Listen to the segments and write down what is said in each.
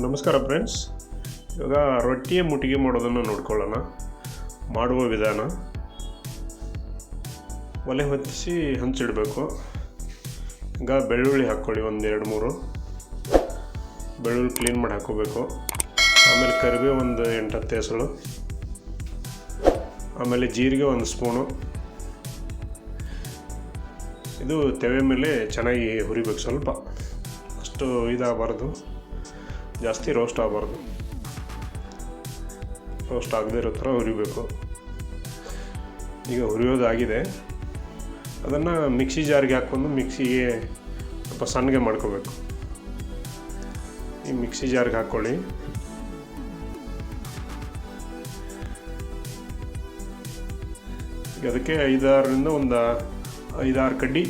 ನಮಸ್ಕಾರ ಫ್ರೆಂಡ್ಸ್ ಇವಾಗ ರೊಟ್ಟಿಯ ಮುಟ್ಟಿಗೆ ಮಾಡೋದನ್ನು ನೋಡ್ಕೊಳ್ಳೋಣ. ಮಾಡುವ ವಿಧಾನ. ಒಲೆ ಹೊತ್ತಿಸಿ ಹಂಚಿಡಬೇಕು ಈಗ ಬೆಳ್ಳುಳ್ಳಿ ಹಾಕ್ಕೊಳ್ಳಿ ಒಂದು ಎರಡು ಮೂರು. ಬೆಳ್ಳುಳ್ಳಿ ಕ್ಲೀನ್ ಮಾಡಿ ಹಾಕ್ಕೋಬೇಕು. ಆಮೇಲೆ ಕರಿಬೇವು ಒಂದು ಎಂಟು ಹತ್ತು ಹೆಸಳು ಆಮೇಲೆ ಜೀರಿಗೆ ಒಂದು ಸ್ಪೂನು. ಇದು ತೆವೆ ಮೇಲೆ ಚೆನ್ನಾಗಿ ಹುರಿಬೇಕು ಸ್ವಲ್ಪ. ಅಷ್ಟು ಇದಾಗಬಾರ್ದು. ಜಾಸ್ತಿ ರೋಸ್ಟ್ ಆಗಬಾರ್ದು. ರೋಸ್ಟ್ ಆಗದೇ ಇರೋ ಥರ ಹುರಿಬೇಕು. ಈಗ ಹುರಿಯೋದಾಗಿದೆ. ಅದನ್ನು ಮಿಕ್ಸಿ ಜಾರಿಗೆ ಹಾಕ್ಕೊಂಡು ಮಿಕ್ಸಿಗೆ ಸ್ವಲ್ಪ ಸಣ್ಣಗೆ ಮಾಡ್ಕೋಬೇಕು. ಈ ಮಿಕ್ಸಿ ಜಾರಿಗೆ ಹಾಕ್ಕೊಳ್ಳಿ. ಅದಕ್ಕೆ ಐದಾರರಿಂದ ಒಂದು ಐದಾರು ಕಡ್ಡಿ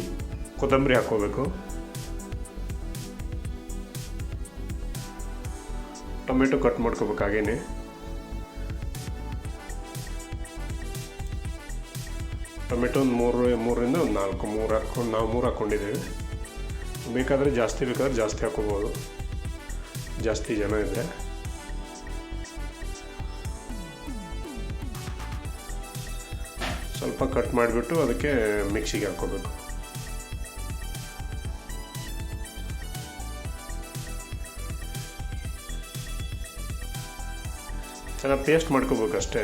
ಕೊತ್ತಂಬರಿ ಹಾಕ್ಕೋಬೇಕು. ಟೊಮೆಟೊ ಕಟ್ ಮಾಡ್ಕೋಬೇಕು ಹಾಗೇನೆ. ಟೊಮೆಟೊ ಒಂದು ಮೂರು, ಮೂರರಿಂದ ಒಂದು ನಾಲ್ಕು, ಮೂರು ಹಾಕ್ಕೊಂಡು ನಾವು ಮೂರು ಹಾಕ್ಕೊಂಡಿದ್ದೇವೆ ಬೇಕಾದರೆ ಜಾಸ್ತಿ ಬೇಕಾದ್ರೆ ಜಾಸ್ತಿ ಹಾಕೋಬೋದು. ಜಾಸ್ತಿ ಜನ ಇದೆ ಸ್ವಲ್ಪ ಕಟ್ ಮಾಡಿಬಿಟ್ಟು ಅದಕ್ಕೆ ಮಿಕ್ಸಿಗೆ ಹಾಕ್ಕೋಬೇಕು. ಚೆನ್ನಾಗಿ ಪೇಸ್ಟ್ ಮಾಡ್ಕೋಬೇಕು ಅಷ್ಟೇ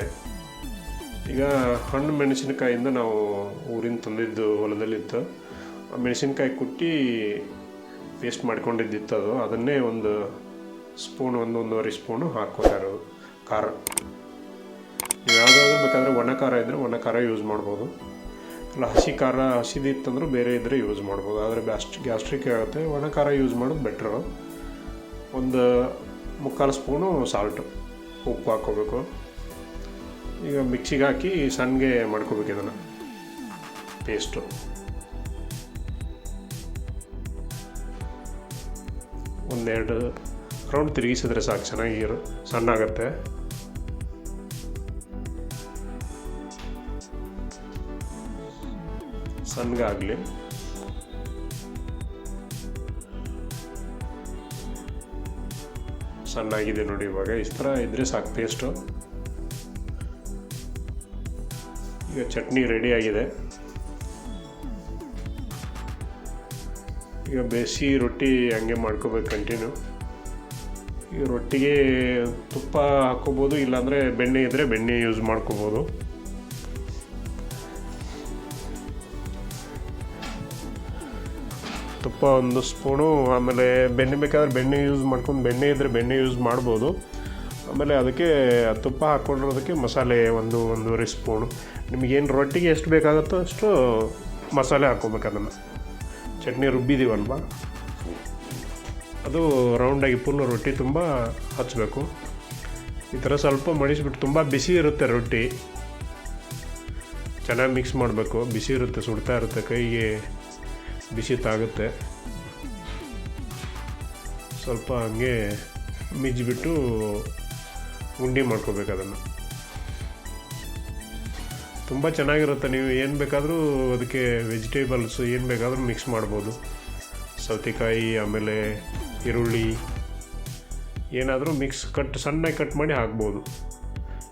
ಈಗ ಹಣ್ಣು ಮೆಣಸಿನಕಾಯಿಂದ ನಾವು ಊರಿಂದ ತಂದಿದ್ದು ಹೊಲದಲ್ಲಿತ್ತು. ಆ ಮೆಣಸಿನ್ಕಾಯಿ ಕುಟ್ಟಿ ಪೇಸ್ಟ್ ಮಾಡ್ಕೊಂಡಿದ್ದಿತ್ತು ಅದು. ಅದನ್ನೇ ಒಂದು ಸ್ಪೂನ್ ಒಂದು ಒಂದೂವರೆ ಸ್ಪೂನು ಹಾಕ್ಕೋತಾರೆ ಖಾರ. ನೀವು ಯಾವುದಾದ್ರೂ ಬೇಕಾದರೆ ಒಣ ಖಾರ ಇದ್ದರೆ ಒಣ ಖಾರ ಯೂಸ್ ಮಾಡ್ಬೋದು. ಇಲ್ಲ, ಹಸಿ ಖಾರ ಹಸಿದಿತ್ತಂದ್ರೂ ಬೇರೆ ಇದ್ದರೆ ಯೂಸ್ ಮಾಡ್ಬೋದು. ಆದರೆ ಬ್ಯಾಸ್ಟ್, ಗ್ಯಾಸ್ಟ್ರಿಕ್ ಆಗುತ್ತೆ. ಒಣ ಖಾರ ಯೂಸ್ ಮಾಡೋದು ಬೆಟ್ರು ಒಂದು ಮುಕ್ಕಾಲು ಸ್ಪೂನು ಸಾಲ್ಟು ಉಪ್ಪು ಹಾಕ್ಕೋಬೇಕು. ಈಗ ಮಿಕ್ಸಿಗೆ ಹಾಕಿ ಸಣ್ಣಗೆ ಮಾಡ್ಕೋಬೇಕು ಇದನ್ನು. ಪೇಸ್ಟು. ಒಂದೆರಡು ರೌಂಡ್ ತಿರುಗಿಸಿದ್ರೆ ಸಾಕು, ಚೆನ್ನಾಗಿ ಸಣ್ಣ ಆಗುತ್ತೆ ಸಣ್ಣಗಾಗಲಿ ಸಣ್ಣಾಗಿದೆ ನೋಡಿ ಇವಾಗ. ಇಷ್ಟು ಥರ ಇದ್ದರೆ ಸಾಕು ಪೇಸ್ಟು ಈಗ ಚಟ್ನಿ ರೆಡಿ ಆಗಿದೆ. ಈಗ ಬೇಸಿ ರೊಟ್ಟಿ ಹಂಗೆ ಮಾಡ್ಕೋಬೇಕು ಕಂಟಿನ್ಯೂ ಈಗ ರೊಟ್ಟಿಗೆ ತುಪ್ಪ ಹಾಕ್ಕೋಬೋದು, ಇಲ್ಲಾಂದರೆ ಬೆಣ್ಣೆ ಇದ್ದರೆ ಬೆಣ್ಣೆ ಯೂಸ್ ಮಾಡ್ಕೋಬೋದು. ತುಪ್ಪ ಒಂದು ಸ್ಪೂನು, ಆಮೇಲೆ ಬೆಣ್ಣೆ ಬೇಕಾದ್ರೆ ಬೆಣ್ಣೆ ಯೂಸ್ ಮಾಡ್ಕೊಂಡು ಬೆಣ್ಣೆ ಇದ್ದರೆ ಬೆಣ್ಣೆ ಯೂಸ್ ಮಾಡ್ಬೋದು. ಆಮೇಲೆ ಅದಕ್ಕೆ ತುಪ್ಪ ಹಾಕ್ಕೊಂಡಿರೋದಕ್ಕೆ ಮಸಾಲೆ ಒಂದು ಒಂದೂವರೆ ಸ್ಪೂನು. ನಿಮಗೇನು ರೊಟ್ಟಿಗೆ ಎಷ್ಟು ಬೇಕಾಗುತ್ತೋ ಅಷ್ಟು ಮಸಾಲೆ ಹಾಕ್ಕೋಬೇಕು ಅದನ್ನು. ಚಟ್ನಿ ರುಬ್ಬಿದ್ದೀವಲ್ವ ಅದು ರೌಂಡಾಗಿ ಫುಲ್ ರೊಟ್ಟಿ ತುಂಬ ಹಚ್ಚಬೇಕು ಈ ಥರ ಸ್ವಲ್ಪ ಮಡಿಸ್ಬಿಟ್ಟು ತುಂಬ ಬಿಸಿ ಇರುತ್ತೆ ರೊಟ್ಟಿ. ಚೆನ್ನಾಗಿ ಮಿಕ್ಸ್ ಮಾಡಬೇಕು. ಬಿಸಿ ಇರುತ್ತೆ, ಸುಡ್ತಾ ಇರುತ್ತೆ ಕೈಗೆ. ಬಿಸಿ ತಾಗುತ್ತೆ ಸ್ವಲ್ಪ ಹಂಗೆ ಮಿಜ್ಜಿಬಿಟ್ಟು ಉಂಡಿ ಮಾಡ್ಕೋಬೇಕು ಅದನ್ನು. ತುಂಬ ಚೆನ್ನಾಗಿರುತ್ತೆ. ನೀವು ಏನು ಬೇಕಾದರೂ ಅದಕ್ಕೆ ವೆಜಿಟೇಬಲ್ಸ್ ಏನು ಬೇಕಾದರೂ ಮಿಕ್ಸ್ ಮಾಡ್ಬೋದು. ಸೌತೆಕಾಯಿ, ಆಮೇಲೆ ಈರುಳ್ಳಿ, ಏನಾದರೂ ಮಿಕ್ಸ್ ಕಟ್ ಸಣ್ಣಗೆ ಕಟ್ ಮಾಡಿ ಹಾಕ್ಬೋದು.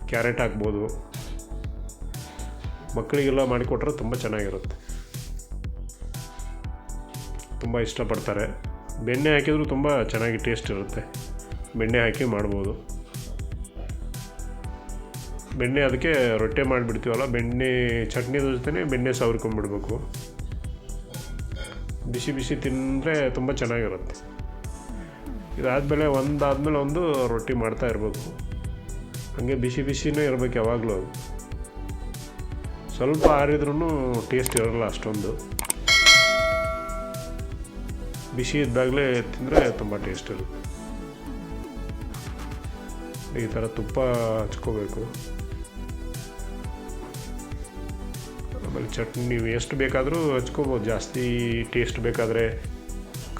ಕ್ಯಾರೆಟ್ ಹಾಕ್ಬೋದು. ಮಕ್ಕಳಿಗೆಲ್ಲ ಮಾಡಿಕೊಟ್ರೆ ತುಂಬ ಚೆನ್ನಾಗಿರುತ್ತೆ. ತುಂಬ ಇಷ್ಟಪಡ್ತಾರೆ. ಬೆಣ್ಣೆ ಹಾಕಿದರೂ ತುಂಬ ಚೆನ್ನಾಗಿ ಟೇಸ್ಟ್ ಇರುತ್ತೆ. ಬೆಣ್ಣೆ ಹಾಕಿ ಮಾಡ್ಬೋದು. ಬೆಣ್ಣೆ ಅದಕ್ಕೆ ರೊಟ್ಟೆ ಮಾಡಿಬಿಡ್ತೀವಲ್ಲ, ಬೆಣ್ಣೆ ಚಟ್ನಿ ಜೊತೆ ಬೆಣ್ಣೆ ಸವರ್ಕೊಂಡ್ಬಿಡ್ಬೇಕು ಬಿಸಿ ಬಿಸಿ ತಿಂದರೆ ತುಂಬ ಚೆನ್ನಾಗಿರುತ್ತೆ. ಇದಾದಮೇಲೆ ಒಂದಾದಮೇಲೆ ಒಂದು ರೊಟ್ಟಿ ಮಾಡ್ತಾ ಇರಬೇಕು. ಹಾಗೆ ಬಿಸಿ ಬಿಸಿನೇ ಇರಬೇಕು ಯಾವಾಗಲೂ. ಸ್ವಲ್ಪ ಆರಿದ್ರೂ ಟೇಸ್ಟ್ ಇರೋಲ್ಲ ಅಷ್ಟೊಂದು. ಬಿಸಿ ಇದ್ದಾಗಲೇ ತಿಂದರೆ ತುಂಬ ಟೇಸ್ಟ್ ಇರುತ್ತೆ. ಈ ಥರ ತುಪ್ಪ ಹಚ್ಕೋಬೇಕು. ಆಮೇಲೆ ಚಟ್ನಿ ನೀವು ಎಷ್ಟು ಬೇಕಾದರೂ ಹಚ್ಕೋಬೋದು. ಜಾಸ್ತಿ ಟೇಸ್ಟ್ ಬೇಕಾದರೆ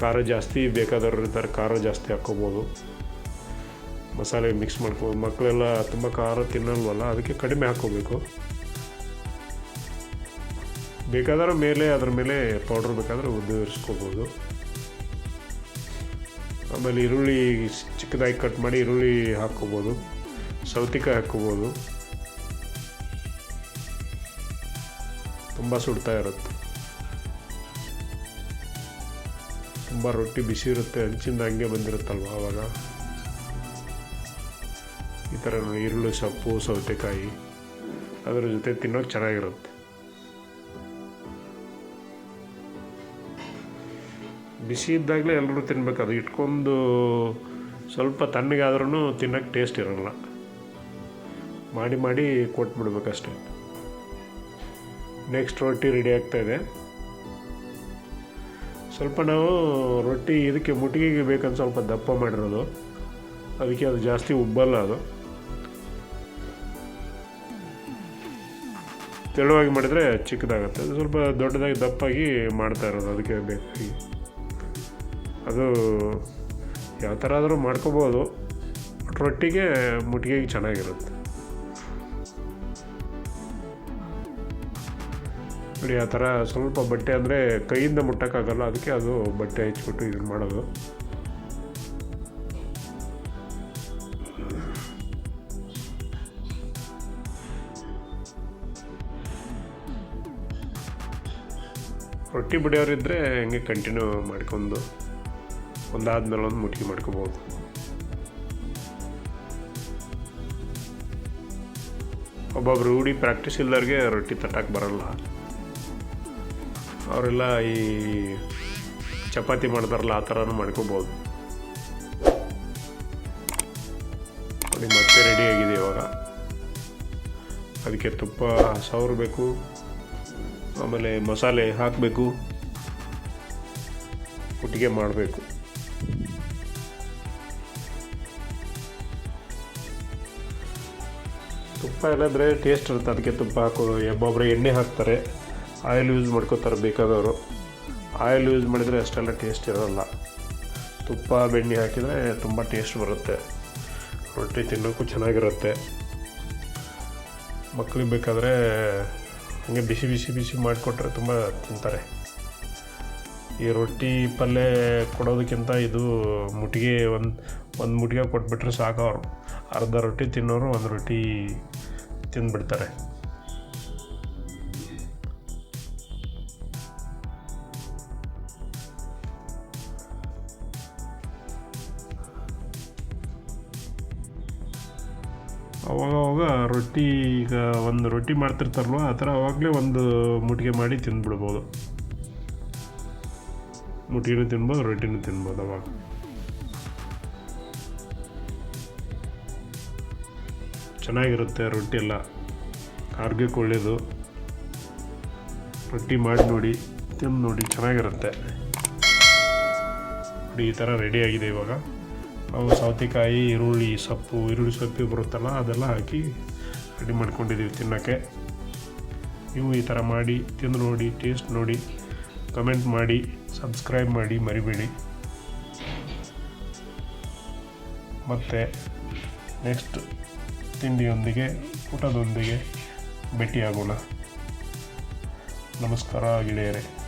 ಖಾರ ಜಾಸ್ತಿ ಬೇಕಾದವ್ರು ಇರ್ತಾರೆ ಖಾರ ಜಾಸ್ತಿ ಹಾಕ್ಕೋಬೋದು. ಮಸಾಲೆ ಮಿಕ್ಸ್ ಮಾಡ್ಕೋಬೋದು ಮಕ್ಕಳೆಲ್ಲ ತುಂಬ ಖಾರ ತಿನ್ನಲ್ವಲ್ಲ, ಅದಕ್ಕೆ ಕಡಿಮೆ ಹಾಕ್ಕೋಬೇಕು. ಬೇಕಾದ್ರೆ ಮೇಲೆ, ಅದರ ಮೇಲೆ ಪೌಡ್ರ್ ಬೇಕಾದರೆ ಉದುರಿಸ್ಕೋಬೋದು ಆಮೇಲೆ ಈರುಳ್ಳಿ ಚಿಕ್ಕದಾಗಿ ಕಟ್ ಮಾಡಿ ಈರುಳ್ಳಿ ಹಾಕ್ಕೋಬೋದು. ಸೌತೆಕಾಯಿ ಹಾಕ್ಕೋಬೋದು. ತುಂಬ ಸುಡ್ತಾ ಇರುತ್ತೆ. ತುಂಬ ರೊಟ್ಟಿ ಬಿಸಿ ಇರುತ್ತೆ, ಹಂಚಿಂದ ಹಂಗೆ ಬಂದಿರುತ್ತಲ್ವ ಆವಾಗ ಈ ಥರ ಈರುಳ್ಳಿ ಸೊಪ್ಪು, ಸೌತೆಕಾಯಿ, ಅದರ ಜೊತೆ ತಿನ್ನೋಕೆ ಚೆನ್ನಾಗಿರುತ್ತೆ. ಬಿಸಿ ಇದ್ದಾಗಲೇ ಎಲ್ಲರೂ ತಿನ್ಬೇಕು. ಅದು ಇಟ್ಕೊಂಡು ಸ್ವಲ್ಪ ತಣ್ಣಗಾದ್ರೂ ತಿನ್ನೋಕ್ಕೆ ಟೇಸ್ಟ್ ಇರೋಲ್ಲ. ಮಾಡಿ ಮಾಡಿ ಕೊಟ್ಬಿಡ್ಬೇಕಷ್ಟೆ. ನೆಕ್ಸ್ಟ್ ರೊಟ್ಟಿ ರೆಡಿ ಆಗ್ತಾಯಿದೆ ಸ್ವಲ್ಪ ನಾವು ರೊಟ್ಟಿ ಇದಕ್ಕೆ ಮುಟ್ಟಿಗೆಗೆ ಬೇಕಂತ ಸ್ವಲ್ಪ ದಪ್ಪ ಮಾಡಿರೋದು. ಅದಕ್ಕೆ ಅದು ಜಾಸ್ತಿ ಉಬ್ಬಲ್ಲ ಅದು. ತೆಳುವಾಗಿ ಮಾಡಿದರೆ ಚಿಕ್ಕದಾಗುತ್ತೆ. ಸ್ವಲ್ಪ ದೊಡ್ಡದಾಗಿ ದಪ್ಪಾಗಿ ಮಾಡ್ತಾ ಇರೋದು. ಅದಕ್ಕೆ ಬೇಕಾಗಿ. ಅದು ಯಾವ ಥರ ಆದರೂ ಮಾಡ್ಕೋಬೋದು. ರೊಟ್ಟಿಗೆ ಮುಟ್ಟಿಗೆಗೆ ಚೆನ್ನಾಗಿರುತ್ತೆ. ನೋಡಿ, ಆ ಥರ ಸ್ವಲ್ಪ ಬಟ್ಟೆ ಅಂದರೆ ಕೈಯಿಂದ ಮುಟ್ಟೋಕ್ಕಾಗಲ್ಲ, ಅದಕ್ಕೆ ಅದು ಬಟ್ಟೆ ಹಚ್ಬಿಟ್ಟು ಇದು ಮಾಡೋದು. ರೊಟ್ಟಿ ಬಡಿಯೋರಿದ್ದರೆ ಹಂಗೆ ಕಂಟಿನ್ಯೂ ಮಾಡ್ಕೊಂಡು ಒಂದಾದ್ಮೇಲೆ ಒಂದು ಮುಟ್ಟಿ ಮಾಡ್ಕೋಬೋದು. ಒಬ್ಬೊಬ್ರು ರೂಢಿ ಪ್ರಾಕ್ಟೀಸ್ ಇಲ್ಲದವ್ರಿಗೆ ರೊಟ್ಟಿ ತಟ್ಟಕ್ಕೆ ಬರಲ್ಲ. ಅವರೆಲ್ಲ ಈ ಚಪಾತಿ ಮಾಡ್ತಾರಲ್ಲ, ಆ ಥರನೂ ಮಾಡ್ಕೋಬೋದು. ನೋಡಿ ಮತ್ತೆ ರೆಡಿ ಆಗಿದೆ ಇವಾಗ. ಅದಕ್ಕೆ ತುಪ್ಪ ಸವರಬೇಕು ಆಮೇಲೆ ಮಸಾಲೆ ಹಾಕಬೇಕು. ಒಟ್ಟಿಗೆ ಮಾಡಬೇಕು. ತುಪ್ಪ ಇಲ್ಲಂದರೆ ಟೇಸ್ಟ್ ಇರುತ್ತೆ. ಅದಕ್ಕೆ ತುಪ್ಪ ಹಾಕೋದು. ಒಬ್ಬೊಬ್ಬರು ಎಣ್ಣೆ ಹಾಕ್ತಾರೆ. ಆಯಿಲ್ ಯೂಸ್ ಮಾಡ್ಕೋತಾರೆ ಬೇಕಾದವರು. ಆಯಿಲ್ ಯೂಸ್ ಮಾಡಿದರೆ ಅಷ್ಟೆಲ್ಲ ಟೇಸ್ಟ್ ಇರೋಲ್ಲ. ತುಪ್ಪ, ಬೆಣ್ಣೆ ಹಾಕಿದರೆ ತುಂಬ ಟೇಸ್ಟ್ ಬರುತ್ತೆ. ರೊಟ್ಟಿ ತಿನ್ನೋಕ್ಕೂ ಚೆನ್ನಾಗಿರುತ್ತೆ. ಮಕ್ಕಳಿಗೆ ಬೇಕಾದರೆ ಹಂಗೆ ಬಿಸಿ ಬಿಸಿ ಬಿಸಿ ಮಾಡಿಕೊಟ್ರೆ ತುಂಬ ತಿಂತಾರೆ. ಈ ರೊಟ್ಟಿ ಪಲ್ಯ ಕೊಡೋದಕ್ಕಿಂತ ಇದು ಮುಟ್ಟಿಗೆ ಒಂದು ಒಂದು ಮುಟ್ಟಿಗೆ ಕೊಟ್ಬಿಟ್ರೆ ಸಾಕು ಅವರು. ಅರ್ಧ ರೊಟ್ಟಿ ತಿನ್ನೋರು ಒಂದು ರೊಟ್ಟಿ ತಿಂದ್ಬಿಡ್ತಾರೆ. ಅವಾಗವಾಗ ಅವಾಗ ರೊಟ್ಟಿ ಈಗ ಒಂದು ರೊಟ್ಟಿ ಮಾಡ್ತಿರ್ತಾರಲ್ವ, ಆ ಥರ ಅವಾಗಲೇ ಒಂದು ಮುಟ್ಟಿಗೆ ಮಾಡಿ ತಿಂದ್ಬಿಡ್ಬೋದು. ಮುಟ್ಟಿಗೆನೂ ತಿನ್ಬೋದು, ರೊಟ್ಟಿನೂ ತಿನ್ಬೋದು ಅವಾಗ. ಚೆನ್ನಾಗಿರುತ್ತೆ ರೊಟ್ಟಿ ಎಲ್ಲ. ಆರೋಗ್ಯಕ್ಕೆ ಒಳ್ಳೆಯದು ರೊಟ್ಟಿ ಮಾಡಿ ನೋಡಿ, ತಿಂದು ನೋಡಿ, ಚೆನ್ನಾಗಿರುತ್ತೆ. ನೋಡಿ, ಈ ಥರ ರೆಡಿಯಾಗಿದೆ ಇವಾಗ. ನಾವು ಸೌತೆಕಾಯಿ, ಈರುಳ್ಳಿ, ಸೊಪ್ಪು ಈರುಳ್ಳಿ ಸೊಪ್ಪು ಬರುತ್ತಲ್ಲ, ಅದೆಲ್ಲ ಹಾಕಿ ರೆಡಿ ಮಾಡ್ಕೊಂಡಿದ್ದೀವಿ ತಿನ್ನೋಕ್ಕೆ. ನೀವು ಈ ಥರ ಮಾಡಿ, ತಿಂದು ನೋಡಿ ಟೇಸ್ಟ್ ನೋಡಿ ಕಮೆಂಟ್ ಮಾಡಿ ಸಬ್ಸ್ಕ್ರೈಬ್ ಮಾಡಿ, ಮರಿಬೇಡಿ. ಮತ್ತು ನೆಕ್ಸ್ಟ್ ತಿಂಡಿಯೊಂದಿಗೆ ಊಟದೊಂದಿಗೆ ಭೇಟಿಯಾಗೋಣ. ನಮಸ್ಕಾರ ಗೆಳೆಯರೇ.